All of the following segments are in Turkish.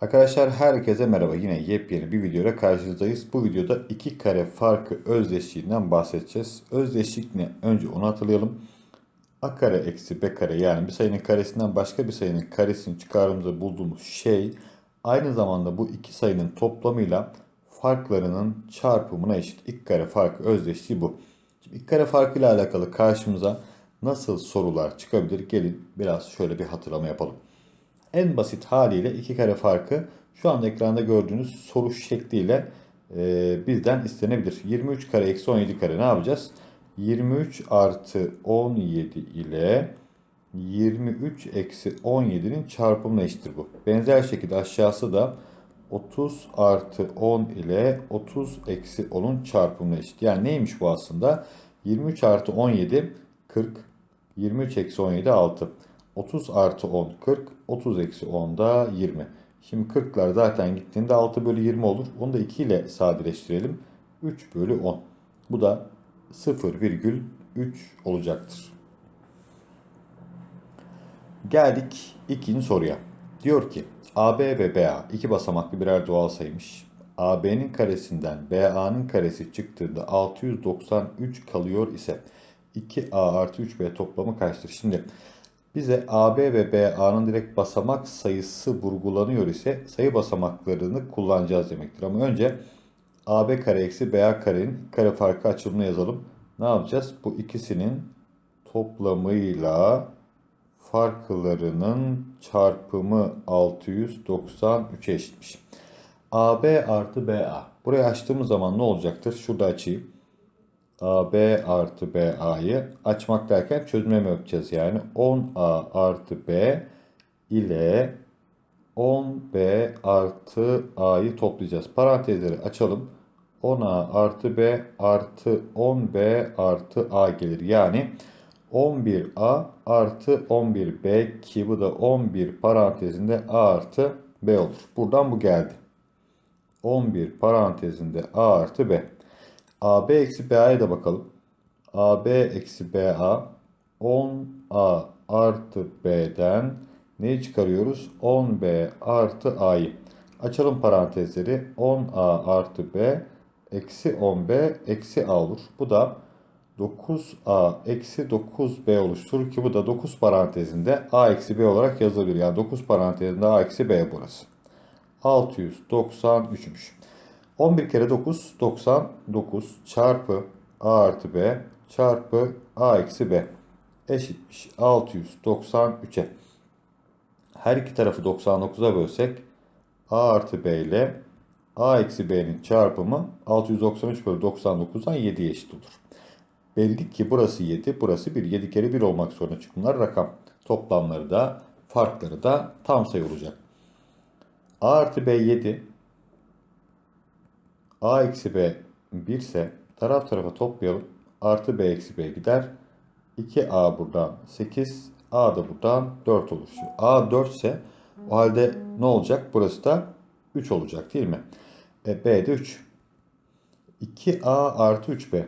Arkadaşlar herkese merhaba. Yine yepyeni bir videoyla karşınızdayız. Bu videoda iki kare farkı özdeşliğinden bahsedeceğiz. Özdeşlik ne? Önce onu hatırlayalım. A kare eksi B kare yani bir sayının karesinden başka bir sayının karesini çıkardığımızda bulduğumuz şey aynı zamanda bu iki sayının toplamıyla farklarının çarpımına eşit. İlk kare farkı özdeşliği bu. Şimdi ilk kare farkı ile alakalı karşımıza nasıl sorular çıkabilir? Gelin biraz şöyle bir hatırlama yapalım. En basit haliyle iki kare farkı şu anda ekranda gördüğünüz soru şekliyle e, bizden istenebilir. 23 kare eksi 17 kare ne yapacağız? 23 artı 17 ile 23 eksi 17'nin çarpımına eşittir bu. Benzer şekilde aşağısı da 30 artı 10 ile 30 eksi 10'un çarpımına eşit. Yani neymiş bu aslında? 23 artı 17 40. 23 eksi 17 6. 30 artı 10 40. 30 eksi 10 da 20. Şimdi 40'lar zaten gittiğinde 6 bölü 20 olur. Onu da 2 ile sadeleştirelim. 3 bölü 10. Bu da 0,3 olacaktır. Geldik ikinci soruya. Diyor ki AB ve BA iki basamaklı birer doğal sayıymış. AB'nin karesinden BA'nın karesi çıktığında 693 kalıyor ise 2A artı 3B toplamı kaçtır? Şimdi bize AB ve BA'nın direkt basamak sayısı vurgulanıyor ise sayı basamaklarını kullanacağız demektir. Ama önce AB kare eksi BA karenin kare farkı açılımını yazalım. Ne yapacağız? Bu ikisinin toplamıyla farklarının çarpımı 693 eşitmiş. AB artı BA. Burayı açtığımız zaman ne olacaktır? Şurada açayım. AB artı BA'yı açmak derken çözüme mi yapacağız? Yani 10A artı B ile 10B artı A'yı toplayacağız. Parantezleri açalım. 10A artı B artı 10B artı A gelir. Yani 11A artı 11B ki bu da 11 parantezinde A artı B olur. Buradan bu geldi. 11 parantezinde A artı B. AB eksi BA'ya da bakalım. AB eksi BA 10A artı B'den neyi çıkarıyoruz? 10B artı A'yı. Açalım parantezleri. 10A artı B eksi 10B eksi A olur. Bu da 9A eksi 9B oluşturur ki bu da 9 parantezinde A eksi B olarak yazılır. Yani 9 parantezinde A eksi B burası. 693'müş. 11 kere 9 99 çarpı A artı B çarpı A eksi B eşitmiş 693'e. Her iki tarafı 99'a bölsek A artı B ile A eksi B'nin çarpımı 693 bölü 99'dan 7'ye eşit olur. Belli ki burası 7, burası 1. 7 kere 1 olmak zorunda bunlar rakam. Toplamları da farkları da tam sayı olacak. A artı B 7. A eksi B 1 ise taraf tarafa toplayalım. Artı B eksi B gider. 2A buradan 8. A da buradan 4 olur. Şimdi A 4 ise o halde ne olacak? Burası da 3 olacak değil mi? E, B de 3. 2A artı 3B.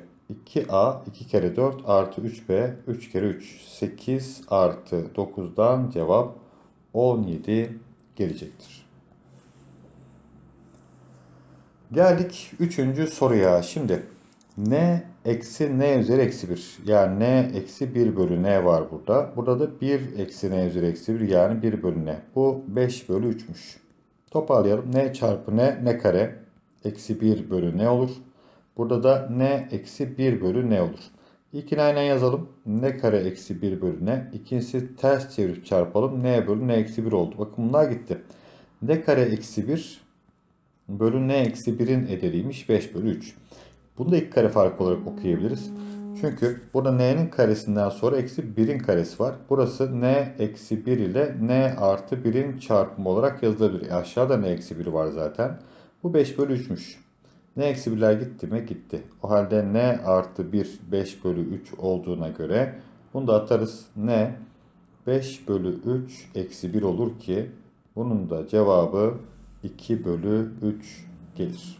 2A 2 kere 4 artı 3B 3 kere 3 8 artı 9'dan cevap 17 gelecektir. Geldik 3. soruya. Şimdi n eksi n üzeri eksi 1 yani n eksi 1 bölü n var burada. Burada da 1 eksi n üzeri eksi 1 yani 1 bölü n. Bu 5 bölü 3'müş. Toparlayalım. n çarpı n n kare eksi 1 bölü n olur. Burada da n eksi 1 bölü n olur. İlkini aynen yazalım. n kare eksi 1 bölü n. İkincisi ters çevirip çarpalım. n bölü n eksi 1 oldu. Bakın bunlar gitti. n kare eksi 1 bölü n eksi 1'in ederiymiş 5 bölü 3. Bunu da ilk kare farkı olarak okuyabiliriz. Çünkü burada n'nin karesinden sonra eksi 1'in karesi var. Burası n eksi 1 ile n artı 1'in çarpımı olarak yazılabilir. E aşağıda n eksi 1 var zaten. Bu 5 bölü 3'müş. n eksi 1'ler gitti mi? Gitti. O halde n artı 1 5 bölü 3 olduğuna göre bunu da atarız. n 5 bölü 3 eksi 1 olur ki bunun da cevabı 2 bölü 3 gelir.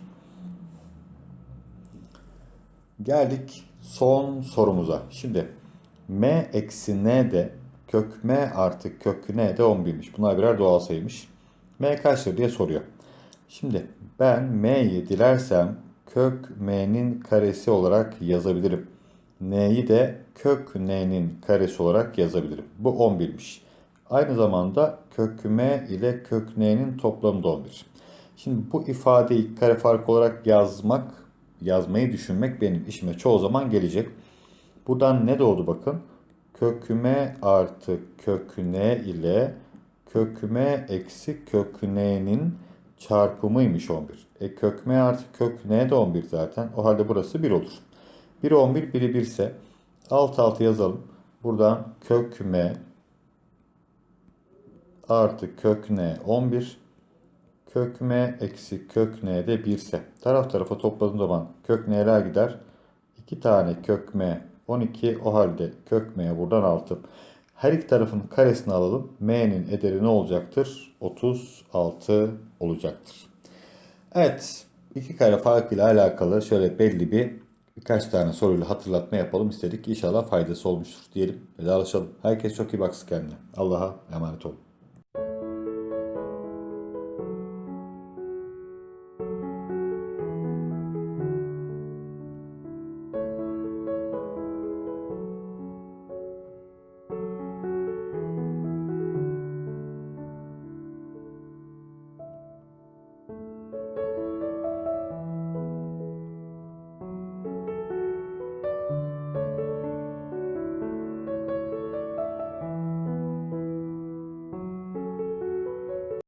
Geldik son sorumuza. Şimdi m eksi n de kök m artı kök n de 11'miş. Bunlar birer doğal sayıymış. m kaçtır diye soruyor. Şimdi ben m'yi dilersem kök m'nin karesi olarak yazabilirim. n'yi de kök n'nin karesi olarak yazabilirim. Bu 11'miş. Aynı zamanda kök ile kök toplamı da 11. Şimdi bu ifadeyi kare farkı olarak yazmak, yazmayı düşünmek benim işime çoğu zaman gelecek. Buradan ne doğdu bakın? Kök m artı kök ile kök m eksi kök çarpımıymış 11. E kök artı kök n de 11 zaten. O halde burası 1 olur. 1 11, 1'i 1 ise alt alta yazalım. Buradan kök artı kök n 11 kök m eksi kök n de 1 ise taraf tarafa topladığım zaman kök n'ler gider. 2 tane kök m 12 o halde kök m buradan 6. Her iki tarafın karesini alalım. m'nin ederi ne olacaktır? 36 olacaktır. Evet. iki kare farkıyla alakalı şöyle belli bir birkaç tane soruyla hatırlatma yapalım istedik. İnşallah faydası olmuştur diyelim. Vedalaşalım. Herkes çok iyi baksın kendine. Allah'a emanet olun.